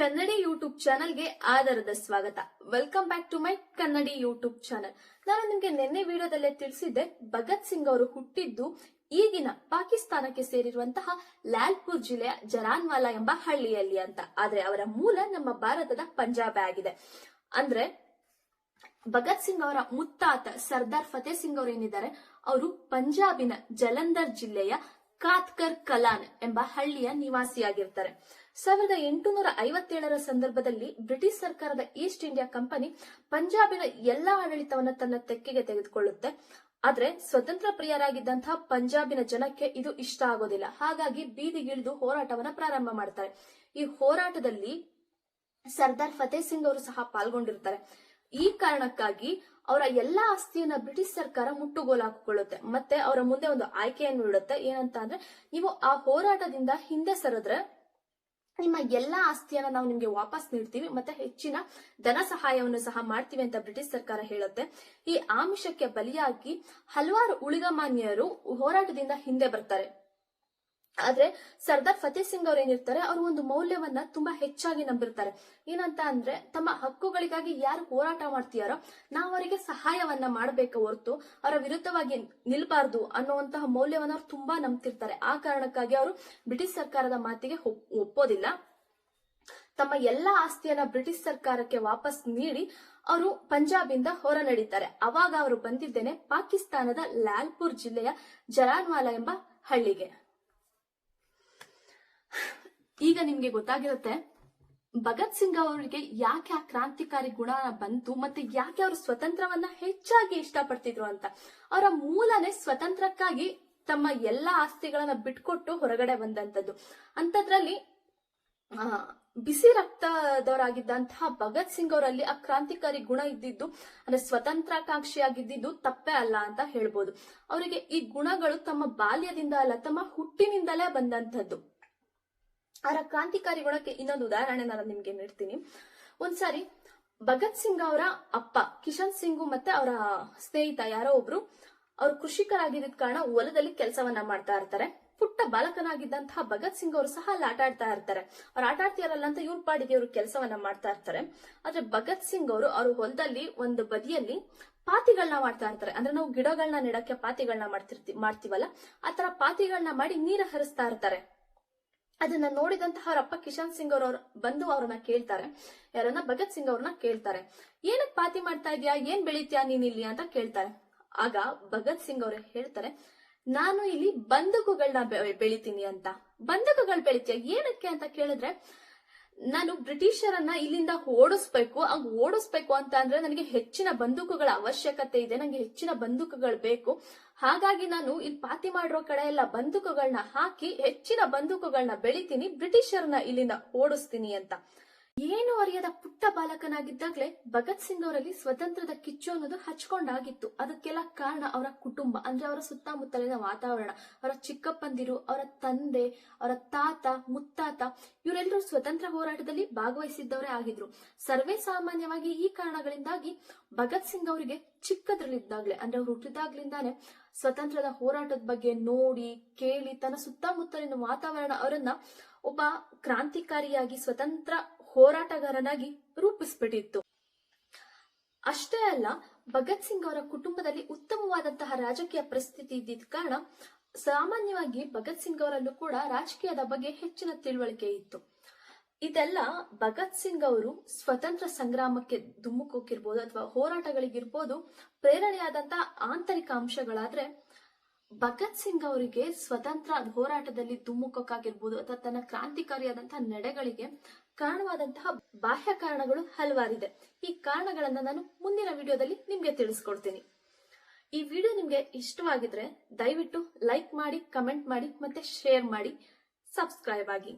ಕನ್ನಡಿ ಯೂಟ್ಯೂಬ್ ಚಾನಲ್ಗೆ ಆಧಾರದ ಸ್ವಾಗತ. ವೆಲ್ಕಮ್ ಬ್ಯಾಕ್ ಟು ಮೈ ಕನ್ನಡಿ ಯೂಟ್ಯೂಬ್ ಚಾನಲ್. ನಾನು ನಿಮಗೆ ನಿನ್ನೆ ವಿಡಿಯೋದಲ್ಲೇ ತಿಳಿಸಿದ್ದೆ, ಭಗತ್ ಸಿಂಗ್ ಅವರು ಹುಟ್ಟಿದ್ದು ಈಗಿನ ಪಾಕಿಸ್ತಾನಕ್ಕೆ ಸೇರಿರುವಂತಹ ಲಾಲ್ಪುರ್ ಜಿಲ್ಲೆಯ ಜರಾನ್ವಾಲಾ ಎಂಬ ಹಳ್ಳಿಯಲ್ಲಿ ಅಂತ. ಆದ್ರೆ ಅವರ ಮೂಲ ನಮ್ಮ ಭಾರತದ ಪಂಜಾಬ್ ಆಗಿದೆ. ಅಂದ್ರೆ ಭಗತ್ ಸಿಂಗ್ ಅವರ ಮುತ್ತಾತ ಸರ್ದಾರ್ ಫತೇ ಸಿಂಗ್ ಅವರು ಏನಿದ್ದಾರೆ, ಅವರು ಪಂಜಾಬಿನ ಜಲಂಧರ್ ಜಿಲ್ಲೆಯ ಕಾತ್ಕರ್ ಕಲಾನ್ ಎಂಬ ಹಳ್ಳಿಯ ನಿವಾಸಿಯಾಗಿರ್ತಾರೆ. ಸಾವಿರದ ಎಂಟುನೂರ ಐವತ್ತೇಳರ ಸಂದರ್ಭದಲ್ಲಿ ಬ್ರಿಟಿಷ್ ಸರ್ಕಾರದ ಈಸ್ಟ್ ಇಂಡಿಯಾ ಕಂಪನಿ ಪಂಜಾಬಿನ ಎಲ್ಲಾ ಆಡಳಿತವನ್ನು ತನ್ನ ತೆಕ್ಕೆಗೆ ತೆಗೆದುಕೊಳ್ಳುತ್ತೆ. ಆದ್ರೆ ಸ್ವತಂತ್ರ ಪ್ರಿಯರಾಗಿದ್ದಂತಹ ಪಂಜಾಬಿನ ಜನಕ್ಕೆ ಇದು ಇಷ್ಟ ಆಗೋದಿಲ್ಲ. ಹಾಗಾಗಿ ಬೀದಿಗಿಳಿದು ಹೋರಾಟವನ್ನ ಪ್ರಾರಂಭ ಮಾಡ್ತಾರೆ. ಈ ಹೋರಾಟದಲ್ಲಿ ಸರ್ದಾರ್ ಫತೇ ಸಿಂಗ್ ಅವರು ಸಹ ಪಾಲ್ಗೊಂಡಿರ್ತಾರೆ. ಈ ಕಾರಣಕ್ಕಾಗಿ ಅವರ ಎಲ್ಲಾ ಆಸ್ತಿಯನ್ನ ಬ್ರಿಟಿಷ್ ಸರ್ಕಾರ ಮುಟ್ಟುಗೋಲು ಹಾಕಿಕೊಳ್ಳುತ್ತೆ. ಮತ್ತೆ ಅವರ ಮುಂದೆ ಒಂದು ಆಯ್ಕೆಯನ್ನು ಇಡುತ್ತೆ. ಏನಂತ ಅಂದ್ರೆ ನೀವು ಆ ಹೋರಾಟದಿಂದ ಹಿಂದೆ ಸರಿದ್ರೆ ನಿಮ್ಮ ಎಲ್ಲಾ ಆಸ್ತಿಯನ್ನ ನಾವು ನಿಮ್ಗೆ ವಾಪಸ್ ನೀಡ್ತೀವಿ, ಮತ್ತೆ ಹೆಚ್ಚಿನ ಧನ ಸಹಾಯವನ್ನು ಸಹ ಮಾಡ್ತೀವಿ ಅಂತ ಬ್ರಿಟಿಷ್ ಸರ್ಕಾರ ಹೇಳುತ್ತೆ. ಈ ಆಮಿಷಕ್ಕೆ ಬಲಿಯಾಗಿ ಹಲವಾರು ಉಳಿಗಮಾನ್ಯರು ಹೋರಾಟದಿಂದ ಹಿಂದೆ ಬರ್ತಾರೆ. ಆದ್ರೆ ಸರ್ದಾರ್ ಫತೇ ಸಿಂಗ್ ಅವ್ರು ಏನಿರ್ತಾರೆ ಅವರು ಒಂದು ಮೌಲ್ಯವನ್ನ ತುಂಬಾ ಹೆಚ್ಚಾಗಿ ನಂಬಿರ್ತಾರೆ. ಏನಂತ ಅಂದ್ರೆ, ತಮ್ಮ ಹಕ್ಕುಗಳಿಗಾಗಿ ಯಾರು ಹೋರಾಟ ಮಾಡ್ತೀಯಾರೋ, ನಾವು ಅವರಿಗೆ ಸಹಾಯವನ್ನ ಮಾಡಬೇಕು ಹೊರತು ಅವರ ವಿರುದ್ಧವಾಗಿ ನಿಲ್ಬಾರ್ದು ಅನ್ನುವಂತಹ ಮೌಲ್ಯವನ್ನ ಅವ್ರು ತುಂಬಾ ನಂಬ್ತಿರ್ತಾರೆ. ಆ ಕಾರಣಕ್ಕಾಗಿ ಅವರು ಬ್ರಿಟಿಷ್ ಸರ್ಕಾರದ ಮಾತಿಗೆ ಒಪ್- ಒಪ್ಪೋದಿಲ್ಲ. ತಮ್ಮ ಎಲ್ಲಾ ಆಸ್ತಿಯನ್ನ ಬ್ರಿಟಿಷ್ ಸರ್ಕಾರಕ್ಕೆ ವಾಪಸ್ ನೀಡಿ ಅವರು ಪಂಜಾಬಿಂದ ಹೊರ ನಡೀತಾರೆ. ಅವಾಗ ಅವರು ಬಂದಿದ್ದೇನೆ ಪಾಕಿಸ್ತಾನದ ಲಾಲ್ಪುರ್ ಜಿಲ್ಲೆಯ ಜರಾನ್ವಾಲಾ ಎಂಬ ಹಳ್ಳಿಗೆ. ಈಗ ನಿಮ್ಗೆ ಗೊತ್ತಾಗಿರುತ್ತೆ, ಭಗತ್ ಸಿಂಗ್ ಅವರಿಗೆ ಯಾಕೆ ಆ ಕ್ರಾಂತಿಕಾರಿ ಗುಣ ಬಂತು ಮತ್ತೆ ಯಾಕೆ ಅವರು ಸ್ವತಂತ್ರವನ್ನ ಹೆಚ್ಚಾಗಿ ಇಷ್ಟಪಡ್ತಿದ್ರು ಅಂತ. ಅವರ ಮೂಲನೇ ಸ್ವತಂತ್ರಕ್ಕಾಗಿ ತಮ್ಮ ಎಲ್ಲಾ ಆಸ್ತಿಗಳನ್ನ ಬಿಟ್ಕೊಟ್ಟು ಹೊರಗಡೆ ಬಂದಂತದ್ದು ಅಂತದ್ರಲ್ಲಿ ಬಿಸಿ ರಕ್ತದವರಾಗಿದ್ದಂತಹ ಭಗತ್ ಸಿಂಗ್ ಅವರಲ್ಲಿ ಆ ಕ್ರಾಂತಿಕಾರಿ ಗುಣ ಇದ್ದಿದ್ದು, ಅಂದ್ರೆ ಸ್ವತಂತ್ರಾಕಾಂಕ್ಷಿಯಾಗಿದ್ದಿದ್ದು ತಪ್ಪೇ ಅಲ್ಲ ಅಂತ ಹೇಳ್ಬೋದು. ಅವರಿಗೆ ಈ ಗುಣಗಳು ತಮ್ಮ ಬಾಲ್ಯದಿಂದ ಅಲ್ಲ, ತಮ್ಮ ಹುಟ್ಟಿನಿಂದಲೇ ಬಂದಂತದ್ದು ಅವರ ಕ್ರಾಂತಿಕಾರಿ ಗುಣಕ್ಕೆ ಇನ್ನೊಂದು ಉದಾಹರಣೆ ನಾನು ನಿಮ್ಗೆ ನೀಡ್ತೀನಿ. ಒಂದ್ಸಾರಿ ಭಗತ್ ಸಿಂಗ್ ಅವರ ಅಪ್ಪ ಕಿಶನ್ ಸಿಂಗು ಮತ್ತೆ ಅವರ ಸ್ನೇಹಿತ ಯಾರೋ ಒಬ್ರು ಅವ್ರು ಕೃಷಿಕರಾಗಿದ್ದ ಕಾರಣ ಹೊಲದಲ್ಲಿ ಕೆಲಸವನ್ನ ಮಾಡ್ತಾ ಇರ್ತಾರೆ. ಪುಟ್ಟ ಬಾಲಕನಾಗಿದ್ದಂತಹ ಭಗತ್ ಸಿಂಗ್ ಅವರು ಸಹ ಅಲ್ಲಿ ಆಟ ಆಡ್ತಾ ಇರ್ತಾರೆ. ಅವ್ರು ಆಟ ಆಡ್ತಿರಲ್ಲ ಅಂತ ಇವ್ರ ಪಾಡಿಗೆ ಅವರು ಕೆಲಸವನ್ನ ಮಾಡ್ತಾ ಇರ್ತಾರೆ. ಆದ್ರೆ ಭಗತ್ ಸಿಂಗ್ ಅವರು ಅವ್ರ ಹೊಲದಲ್ಲಿ ಒಂದು ಬದಿಯಲ್ಲಿ ಪಾತಿಗಳನ್ನ ಮಾಡ್ತಾ ಇರ್ತಾರೆ. ಅಂದ್ರೆ ನಾವು ಗಿಡಗಳನ್ನ ನೆಡಕ್ಕೆ ಪಾತಿಗಳನ್ನ ಮಾಡ್ತಿರ್ತಿ, ಮಾಡ್ತೀವಲ್ಲ? ಆತರ ಪಾತಿಗಳನ್ನ ಮಾಡಿ ನೀರ ಹರಿಸ್ತಾ ಇರ್ತಾರೆ. ಅದನ್ನ ನೋಡಿದಂತಹ ಅವರಪ್ಪ ಕಿಶನ್ ಸಿಂಗ್ ಅವ್ರ ಬಂದು ಅವ್ರನ್ನ ಕೇಳ್ತಾರೆ. ಯಾರನ್ನ ಭಗತ್ ಸಿಂಗ್ ಅವ್ರನ್ನ ಕೇಳ್ತಾರೆ. ಏನಕ್ ಪಾತಿ ಮಾಡ್ತಾ ಇದ್ಯಾ? ಏನ್ ಬೆಳಿತ್ಯಾ ನೀನ್ ಇಲ್ಲಿ? ಅಂತ ಕೇಳ್ತಾರೆ. ಆಗ ಭಗತ್ ಸಿಂಗ್ ಅವ್ರು ಹೇಳ್ತಾರೆ, ನಾನು ಇಲ್ಲಿ ಬಂದೂಕುಗಳನ್ನ ಬೆಳಿತೀನಿ ಅಂತ. ಬಂದೂಕುಗಳು ಬೆಳಿತೀಯ? ಏನಕ್ಕೆ? ಅಂತ ಕೇಳಿದ್ರೆ ನಾನು ಬ್ರಿಟಿಷರನ್ನ ಇಲ್ಲಿಂದ ಓಡಿಸ್ಬೇಕು, ಹಂಗ್ ಓಡಿಸ್ಬೇಕು ಅಂತ ಅಂದ್ರೆ ನನಗೆ ಹೆಚ್ಚಿನ ಬಂದೂಕುಗಳ ಅವಶ್ಯಕತೆ ಇದೆ ನನಗೆ ಹೆಚ್ಚಿನ ಬಂದೂಕುಗಳು ಬೇಕು. ಹಾಗಾಗಿ ನಾನು ಇಲ್ಲಿ ಪಾತಿ ಮಾಡಿರೋ ಕಡೆ ಎಲ್ಲ ಬಂದೂಕುಗಳನ್ನ ಹಾಕಿ ಹೆಚ್ಚಿನ ಬಂದೂಕುಗಳನ್ನ ಬೆಳಿತೀನಿ, ಬ್ರಿಟಿಷರನ್ನ ಇಲ್ಲಿಂದ ಓಡಿಸ್ತೀನಿ ಅಂತ. ಏನು ಅರಿಯದ ಪುಟ್ಟ ಬಾಲಕನಾಗಿದ್ದಾಗಲೇ ಭಗತ್ ಸಿಂಗ್ ಅವರಲ್ಲಿ ಸ್ವತಂತ್ರದ ಕಿಚ್ಚು ಅನ್ನೋದು ಹಚ್ಕೊಂಡಾಗಿತ್ತು. ಅದಕ್ಕೆಲ್ಲ ಕಾರಣ ಅವರ ಕುಟುಂಬ, ಅಂದ್ರೆ ಅವರ ಸುತ್ತಮುತ್ತಲಿನ ವಾತಾವರಣ, ಅವರ ಚಿಕ್ಕಪ್ಪಂದಿರು, ಅವರ ತಂದೆ, ಅವರ ತಾತ, ಮುತ್ತಾತ, ಇವರೆಲ್ಲರೂ ಸ್ವತಂತ್ರ ಹೋರಾಟದಲ್ಲಿ ಭಾಗವಹಿಸಿದ್ದವರೇ ಆಗಿದ್ರು. ಸರ್ವೇ ಸಾಮಾನ್ಯವಾಗಿ ಈ ಕಾರಣಗಳಿಂದಾಗಿ ಭಗತ್ ಸಿಂಗ್ ಅವರಿಗೆ ಚಿಕ್ಕದ್ರಲ್ಲಿದ್ದಾಗ್ಲೆ, ಅಂದ್ರೆ ಅವ್ರು ಹುಟ್ಟಿದಾಗ್ಲಿಂದಾನೆ ಸ್ವತಂತ್ರದ ಹೋರಾಟದ ಬಗ್ಗೆ ನೋಡಿ, ಕೇಳಿ, ತನ್ನ ಸುತ್ತಮುತ್ತಲಿನ ವಾತಾವರಣ, ಅವರನ್ನ ಒಬ್ಬ ಕ್ರಾಂತಿಕಾರಿಯಾಗಿ, ಸ್ವತಂತ್ರ ಹೋರಾಟಗಾರನಾಗಿ ರೂಪಿಸ್ಬಿಟ್ಟಿತ್ತು. ಅಷ್ಟೇ ಅಲ್ಲ, ಭಗತ್ ಸಿಂಗ್ ಅವರ ಕುಟುಂಬದಲ್ಲಿ ಉತ್ತಮವಾದಂತಹ ರಾಜಕೀಯ ಪರಿಸ್ಥಿತಿ ಇದ್ದಿದ್ದ ಕಾರಣ ಸಾಮಾನ್ಯವಾಗಿ ಭಗತ್ ಸಿಂಗ್ ಅವರಲ್ಲೂ ಕೂಡ ರಾಜಕೀಯದ ಬಗ್ಗೆ ಹೆಚ್ಚಿನ ತಿಳುವಳಿಕೆ ಇತ್ತು. ಇದೆಲ್ಲ ಭಗತ್ ಸಿಂಗ್ ಅವರು ಸ್ವತಂತ್ರ ಸಂಗ್ರಾಮಕ್ಕೆ ಧುಮ್ಮುಕೋಕಿರ್ಬೋದು ಅಥವಾ ಹೋರಾಟಗಳಿಗಿರ್ಬೋದು ಪ್ರೇರಣೆಯಾದಂತಹ ಆಂತರಿಕ ಅಂಶಗಳಾದ್ರೆ ಭಗತ್ ಸಿಂಗ್ ಅವರಿಗೆ ಸ್ವತಂತ್ರ ಹೋರಾಟದಲ್ಲಿ ಧುಮ್ಮುಕೋಕ್ಕಾಗಿರ್ಬೋದು ಅಥವಾ ತನ್ನ ಕ್ರಾಂತಿಕಾರಿಯಾದಂತಹ ನಡೆಗಳಿಗೆ ಕಾರಣವಾದಂತಹ ಬಾಹ್ಯ ಕಾರಣಗಳು ಹಲವಾರಿದೆ. ಈ ಕಾರಣಗಳನ್ನ ನಾನು ಮುಂದಿನ ವಿಡಿಯೋದಲ್ಲಿ ನಿಮ್ಗೆ ತಿಳಿಸ್ಕೊಡ್ತೀನಿ. ಈ ವಿಡಿಯೋ ನಿಮ್ಗೆ ಇಷ್ಟವಾಗಿದ್ರೆ ದಯವಿಟ್ಟು ಲೈಕ್ ಮಾಡಿ ಕಮೆಂಟ್ ಮಾಡಿ ಮತ್ತೆ ಶೇರ್ ಮಾಡಿ ಸಬ್ಸ್ಕ್ರೈಬ್ ಆಗಿ.